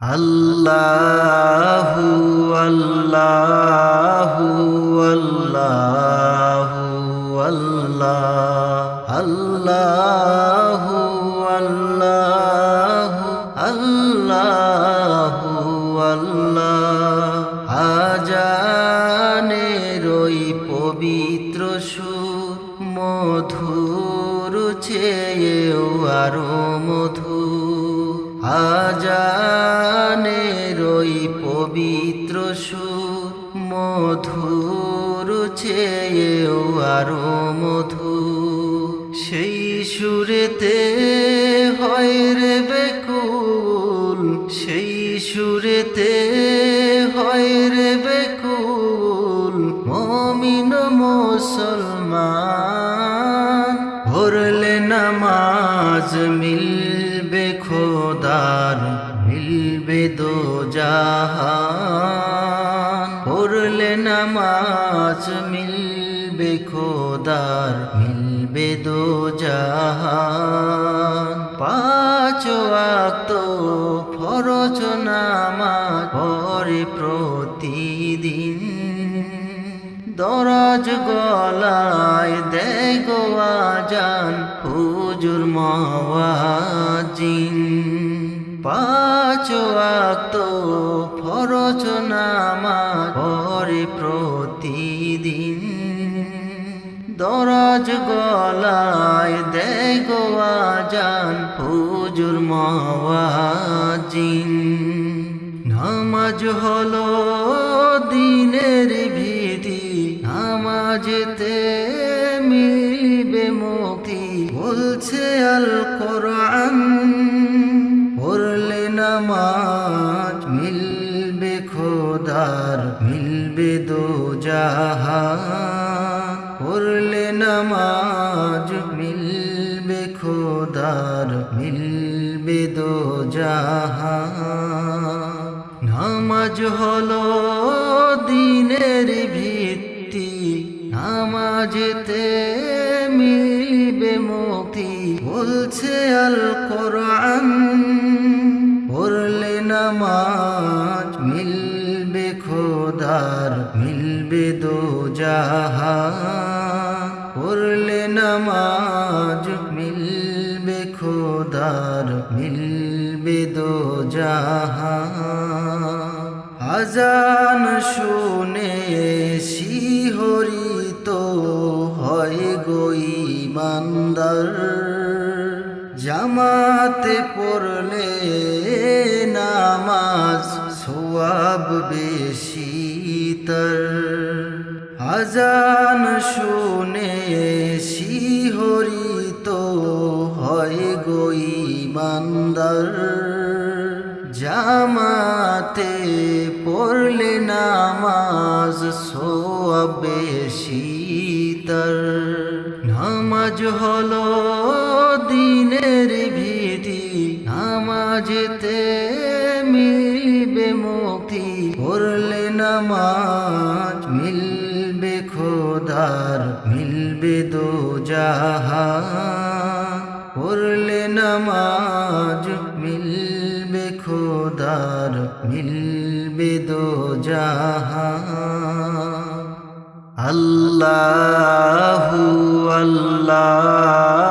আল্লাহু আল্লাহু আল্লাহু আল্লাহ আল্লাহু আল্লাহু আল্লাহু আল্লাহ আজানের ওই পবিত্র সুর মধুর চেয়েও আরও মধু আজানের রই পবিত্র সুর, মধুর চেয়েও আরও মধু সেই সুরেতে হয় রে বেকুল, সেই সুরেতে হয় রে বেকুল, মমিন মুসলমান, ভরলে নামাজ মিলবে দো পড়লে নামাজ মিলবে খোদার, মিলবে দো জাহান। পাঁচ ফরজ নামাজ পরে প্রতিদিন। দরজ গলায় দেয় গো আজান হুজুর মাওয়াজিন। পাঁচ ওয়াক্ত ফরজ নামাজ পরে প্রতিদিন। দরাজ গলায় দেয় গো আজান, হুজুর মাওয়াজিন নামাজ হলো দিনের ভীতি, নামাজেতে জাহান পড়লে নামাজ মিলবে, খোদার মিলবে দো জাহান নামাজ হলো দিনের ভিত্তি, নামাজেতে মিলবে মুক্তি, বলছে আল কোরআন জাহান পড়লে নামাজ মিলবে, খোদার মিলবে দো জাহান আজান শুনে শিহরিত হয় গই মান্দার জামাতে পড়লে নামাজ সোয়াব বেশি তর। আজান শুনে শিহরিত হয় গই মান্দার জামাতে পড়লে নামাজ সোয়াব বেশি তর নামাজ হলো দিনের ভীতি, নামাজেতে মিলবে মুক্তি। পড়লে নামাজ দো পড়লে নামাজ মিলবে খোদার মিলবে দু আল্লাহু আল্লাহু।